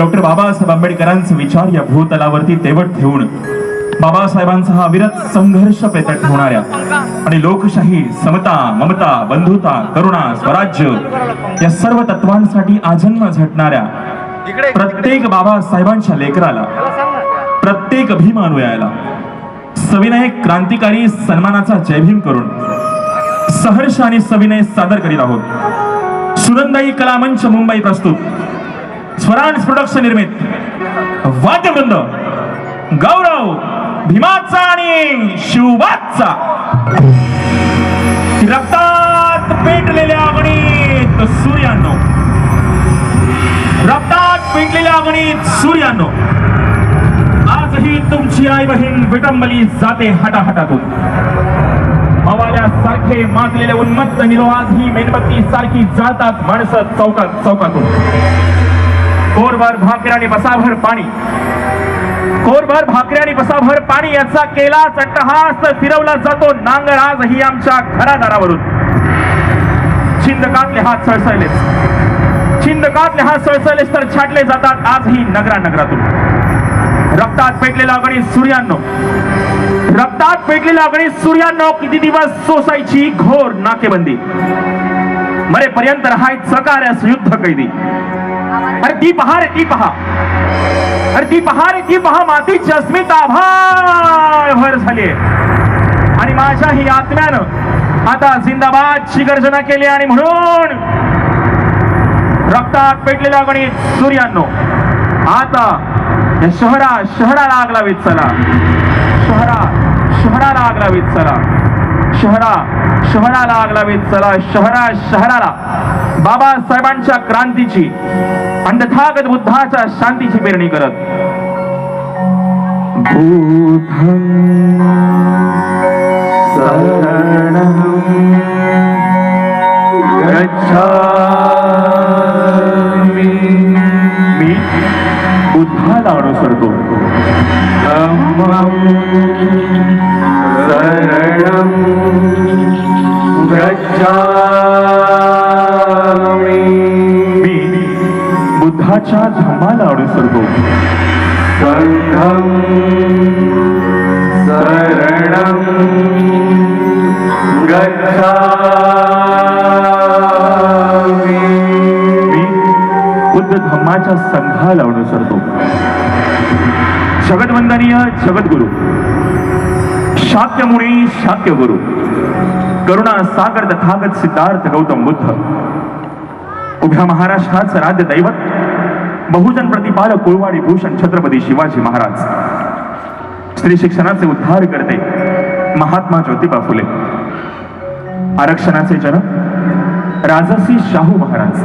Doctor Babasaheb आंबेडकरांचे विचार या भूतलावरती तेवट ठेवून बाबासाहेबांचा हा अविरत संघर्ष पेटत ठेवणाऱ्या आणि लोकशाही समता ममता बंधुता करुणा स्वराज्य या सर्व तत्वांसाठी आजन्म झटणाऱ्या प्रत्येक बाबासाहेबांच्या लेकराला प्रत्येक भीम अनुयायाला सविनय क्रांतिकारी सन्मानाचा जयभीम करून सहर्ष आणि सविनय सादर करीत आहोत. सुनंदाई कला मंच मुंबई प्रस्तुत. स्वरांश प्रोडक्शन निर्मित. वाद्यवृंद. गौरव भीमाचा आणि शिवबाचा. रक्तात पेटलेल्या अगणित सूर्यानो. रक्तात पेटलेल्या अगणित सूर्यानो. आजही तुमची आई बहीण विटंबली जाते हटाहटातून. हवाल्या सारखे माजलेले उन्मत्त निरोहात ही मेणबत्ती सारखी जातात माणसं चौकात चौकातून. कोरभर भाकरी आणि बसाभर पाणी. कोरभर भाकरी आणि बसाभर पाणी याचा केला चट्टहास फिरवला जातो नांगर आजही आमच्या घरादारावरून छिंदकातले हात सळसळलेच छिंदकातले हात सळसळलेच तर छाटले जातात आजही नगरा नगरातून. रक्तात पेटलेला गणित सूर्यानो. रक्तात पेटलेला गणित सूर्यानो किती दिवस सोसायची घोर नाकेबंदी. मरेपर्यंत राहायचं सकार्यास युद्ध कैदी? अरे ती पहा रे ती पहा. अरे ती पहा रे ती पहा. मातीची अस्मिता भर झाली आणि माझ्या ही आत्म्यानं आता जिंदाबादची गर्जना केली आणि म्हणून रक्तात पेटलेला गणित सूर्यानो आता या शहरा शहराला आग लावीत चला. शहरा शहराला आग लावीत चला. शहरा शहराला आग लावीत चला. शहरा शहराला बाबासाहेबांच्या क्रांतीची आणि तथागत बुद्धाच्या शांतीची पेरणी करत. मी बुद्धाला अनुसरतो. शरणं गच्छामि। बुद्धाच्या धम्माला अनुसरतो संघं शरणं गच्छामि। मी बुद्ध धम्माच्या संघाला अनुसरतो जगदवंदनीय जगद्गुरु शाक्य मुनी शाक्य गुरु करुणा सागर तथागत सिद्धार्थ गौतम बुद्ध उभ्या महाराष्ट्राचं राज्य दैवत बहुजन प्रतिपालक कुळवाडी भूषण छत्रपती शिवाजी महाराज. स्त्री शिक्षणाचे उद्धार करते महात्मा ज्योतिबा फुले. आरक्षणाचे जनक राजसी शाहू महाराज.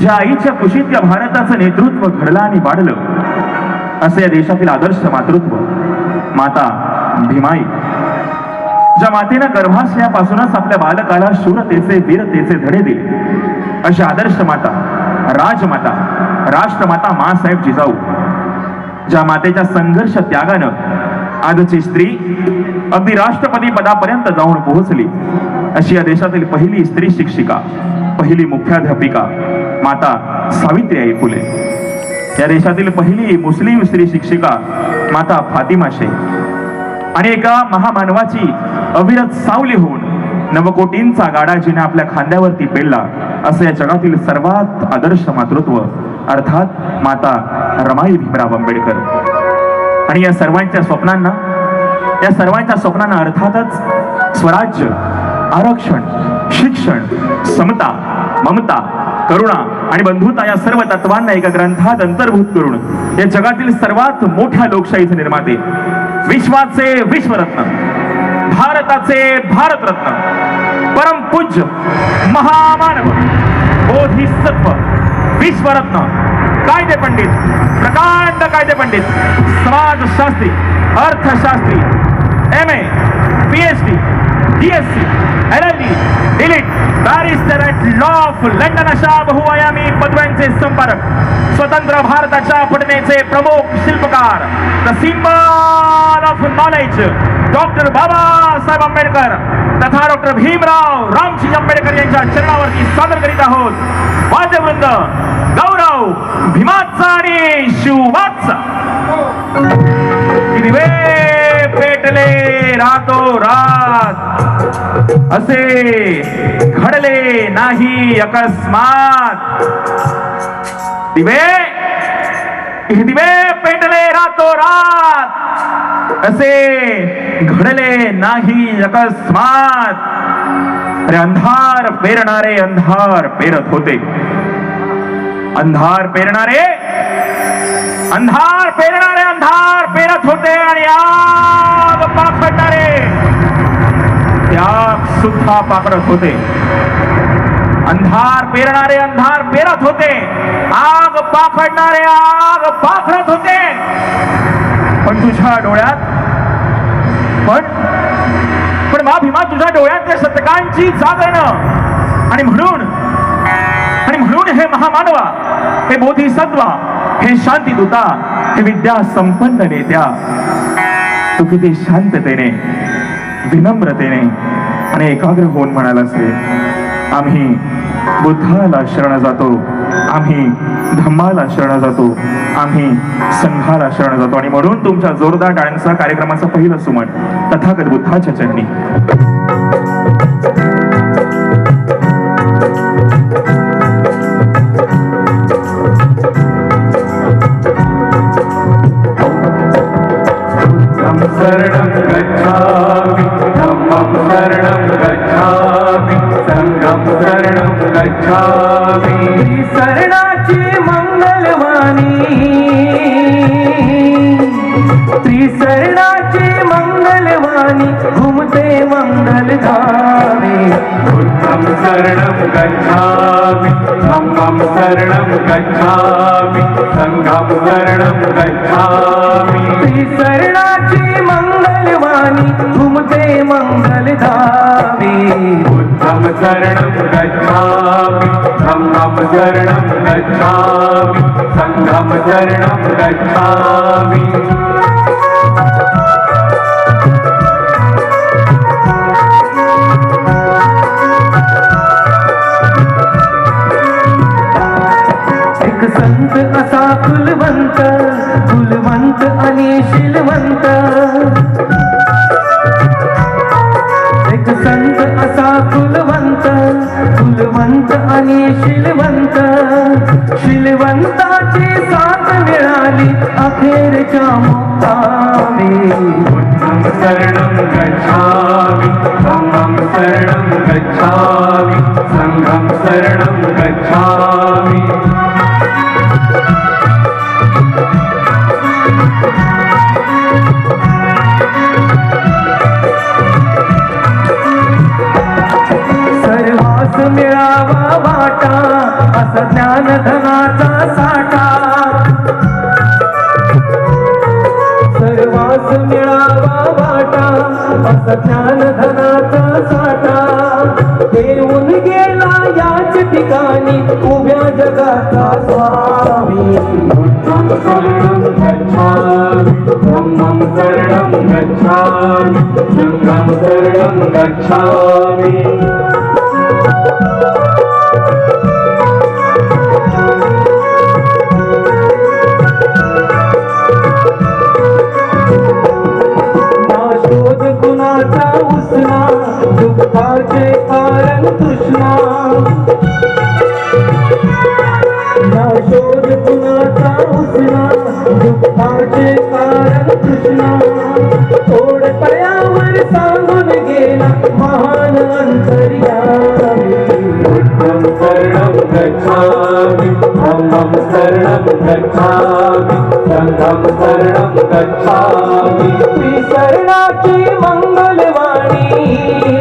ज्या आईच्या कुशीत या भारताचं नेतृत्व घडलं आणि वाढलं असं या देशातील आदर्श मातृत्व माता भीमाई. ज्या मातेनं गर्भाशयापासूनच आपल्या बालकाला शूरतेचे वीरतेचे धडे दिले अशी आदर्श माता राजमाता राष्ट्रमाता मासाहेब जिजाऊ ज्या मातेच्या संघर्ष त्यागानं आजची स्त्री अगदी राष्ट्रपती पदापर्यंत जाऊन पोहोचली अशी या देशातील पहिली स्त्री शिक्षिका पहिली मुख्याध्यापिका माता सावित्रीबाई फुले. या देशातील पहिली मुस्लिम स्त्री शिक्षिका माता फातिमा शेख. आणि एका महामानवाची अविरत सावली होऊन नवकोटींचा गाडा जिने आपल्या खांद्यावरती पेलला असं या जगातील सर्वात आदर्श मातृत्व अर्थात माता रमाई भीमराव आंबेडकर. आणि या सर्वांच्या स्वप्नांना या सर्वांच्या स्वप्नांना अर्थातच स्वराज्य आरक्षण शिक्षण समता ममता करुणा आणि बंधुता या सर्व तत्वांना एका ग्रंथात अंतर्भूत करून या जगातील सर्वात मोठ्या लोकशाहीचे निर्माते विश्वाचे विश्वरत्न. भारताचे भारतरत्न परमपूज्य महामानव बोधिसत्व विश्वरत्न कायदे पंडित प्रकांड कायदे पंडित समाजशास्त्री अर्थशास्त्री M A P H D D S C L L D D Litt barrister at law of London अशा बहुआयामी पदव्यांचे संपादक स्वतंत्र भारताच्या पटनेचे प्रमुख शिल्पकार the symbol of knowledge doctor Babasaheb Ambedkar तथा डॉक्टर भीमराव रामजी आंबेडकर यांच्या चरणावरती सादर करीत आहोत. वाद्यवृंद गौरव भीमाचा आणि शिवाचा पेटले रातो रात. असे घडले नाही अकस्मात. दिवे दिवे पेटले रातो रात. असे घडले नाही अकस्मात अरे अंधार पेरणारे अंधार पेरत होते. अंधार पेरणारे अंधार पेरणारे अंधार पेरत होते आणि आग पाखडणारे त्याग सुद्धा पाकडत होते. अंधार पेरणारे अंधार पेरत होते. आग पाखडणारे आग पाखडत होते. पण तुझ्या डोळ्यात पण पण मा भीमा तुझ्या डोळ्यातल्या शतकांची जागरणं आणि म्हणून आणि म्हणून हे महामानवा हे बोधिसत्वा हे शांती दूता हे विद्या संपन्न नेत्या तू किती शांततेने विनम्रतेने आणि एकाग्र होऊन म्हणालास रे. आम्ही बुद्धाला शरण जातो. आम्ही धम्माला शरण जातो. आम्ही संघाला शरण जातो. आणि म्हणून तुमच्या जोरदार टाळ्यांचा कार्यक्रमाचं पहिलं सुमन तथागत बुद्धाच्या चरणी. बुद्धं शरणं गच्छामि. शरणं त्रिशरणाची मंगलवाणी घुमते मंगलधामी बुद्धं शरणं गच्छामि धम्मं शरणं गच्छामि संघं शरणं गच्छामि. त्रिशरणाची मंगलवाणी घुमते मंगलधामी बुद्धं शरणं गच्छामि धम्मं शरणं गच्छामि संघं शरणं गच्छामि. संत असा फुलवंत फुलवंत आणि शिलवंत. एक संत असा फुलवंत फुलवंत आणि शिलवंत. शिलवंताची साथ मिळाली अखेरच्या मुक्तामी बुद्धं गच्छामि सर्वास मिळावा वाटा असा ज्ञान धनाचा साठा. देऊन गेला याच ठिकाणी उभ्या जगाचा स्वामी. बुद्धं शरणं गच्छामि. धम्मं शरणं गच्छामि. शरणं गच्छामि. कारण तृष्णा ना शोध गुणाचा उसना दुःखाचे कारण तृष्णा थोड तयावर सांगून गेला महान अंतर्यामी। शरणं गच्छामि शरणं गच्छामि। संघं शरणं गच्छामि त्रिशरणाची मंगलवाणी।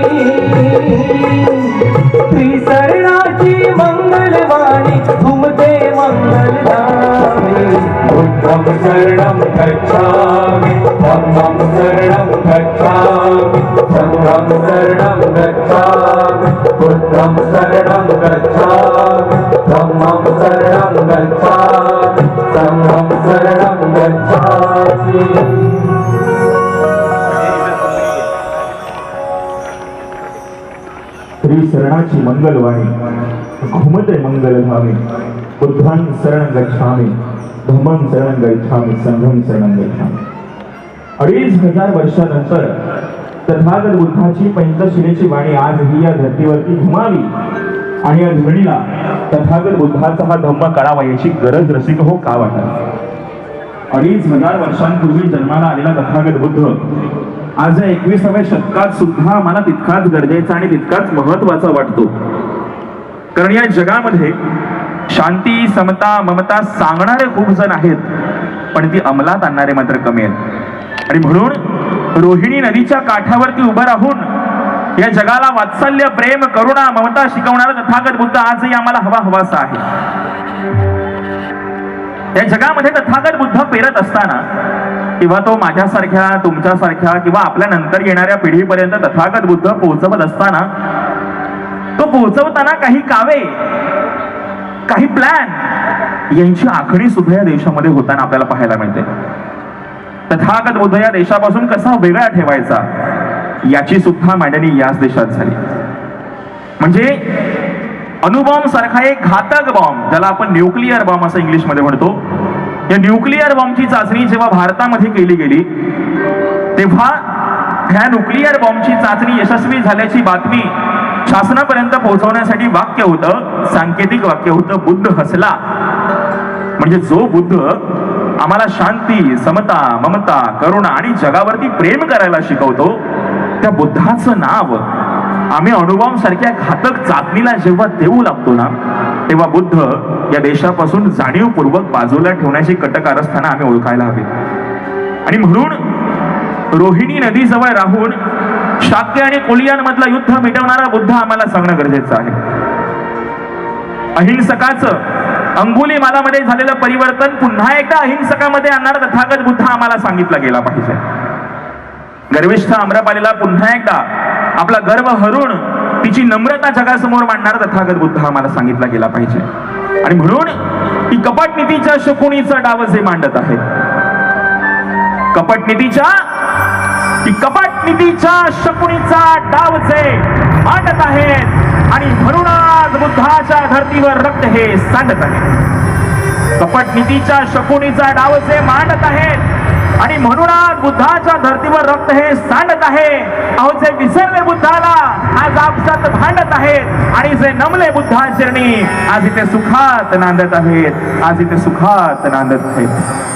बुद्धं शरणं गच्छामि धम्मं शरणं गच्छामि संघं शरणं गच्छामि बुद्धं शरणं गच्छामि धम्मं शरणं गच्छामि संघं शरणं गच्छामि। श्री शरणाची मंगलवाणी. घुमते मंगल बुद्धां शरण गच्छामी धम्मं शरण गच्छामी संघं शरण गच्छामी. अडीच हजार वर्षानंतर तथागत बुद्धाची पंचशिलेची वाणी आज ही या धर्तीवरती घुमावी. आणि या ध्वनीला तथागत बुद्धाचा हा धम्म करावा याची गरज रसिक हो का वाटत? अडीच हजार वर्षांपूर्वी जन्माला आलेला तथागत बुद्ध आज या एकविसाव्या शतकात सुद्धा मला तितकाच गरजेचा आणि तितकाच महत्त्वाचा वाटतो. कारण या जगामध्ये शांती समता ममता सांगणारे खूप जण आहेत पण ती अंमलात आणणारे मात्र कमी आहेत. आणि म्हणून रोहिणी नदीच्या काठावरती उभं राहून या जगाला वात्सल्य प्रेम करुणा ममता शिकवणारा तथागत बुद्ध आजही आम्हाला हवा हवासा आहे. या जगामध्ये तथागत बुद्ध पेरत असताना किंवा तो माझ्यासारख्या तुमच्यासारख्या किंवा आपल्या नंतर येणाऱ्या पिढीपर्यंत तथागत बुद्ध पोहोचवत असताना तो पोहोचवताना काही कावे काही प्लॅन यांची आखणी सुद्धा या देशामध्ये होताना आपल्याला पाहायला मिळते. तथागत बुद्ध या देशापासून कसा वेगळा ठेवायचा याची सुद्धा मांडणी याच देशात झाली. म्हणजे अणुबॉम्ब सारखा एक घातक बॉम्ब ज्याला आपण न्यूक्लिअर बॉम्ब असं इंग्लिशमध्ये म्हणतो. या न्यूक्लिअर बॉम्बची चाचणी जेव्हा भारतामध्ये केली गेली तेव्हा ह्या न्यूक्लिअर बॉम्बची चाचणी यशस्वी झाल्याची बातमी शासनापर्यंत पोहोचवण्यासाठी वाक्य होतं सांकेतिक वाक्य होतं बुद्ध हसला. म्हणजे जो बुद्ध आम्हाला शांती समता ममता करुणा आणि जगावरती प्रेम करायला शिकवतो त्या बुद्धाचं नाव आम्ही अणुबॉम्ब सारख्या घातक चाचणीला जेव्हा देऊ लागतो ना तेव्हा बुद्ध या देशापासून जाणीवपूर्वक बाजूला ठेवण्याची कटकारस्थानं आम्ही ओळखायला हवी. आणि म्हणून रोहिणी नदीजवळ राहून शाक्य आणि कोलियांमधलं युद्ध मिटवणारा बुद्ध आम्हाला सांगणं गरजेचं आहे. अहिंसकाचं अंगुली मालामध्ये झालेलं परिवर्तन पुन्हा एकदा अहिंसकामध्ये आणणारा तथागत बुद्ध आम्हाला सांगितला गेला पाहिजे. गर्विष्ठ आम्रपालीला पुन्हा एकदा आपला गर्व हरून तिची नम्रता जगासमोर मांडणारा तथागत बुद्ध आम्हाला सांगितला गेला पाहिजे. आणि म्हणून ती कपट नीतीच्या शकुणीचा डाव जे मांडत आहेत कपट नीतीच्या ती कपट नीतीच्या शकुनीचा डाव जे मांडत आहेत आणि म्हणून आज बुद्धाच्या धर्तीवर रक्त हे सांडत आहे. कपट नीतीच्या शकुनीचा डाव जे मांडत आहेत आणि म्हणूनच बुद्धाच्या धर्तीवर रक्त हे सांडत आहे. अहो जे विसरले बुद्धाला आज आपसात भांडत आहेत आणि जे नमले बुद्धा चरणी आज इथे सुखात नांदत आहेत आज इथे सुखात नांदत आहेत.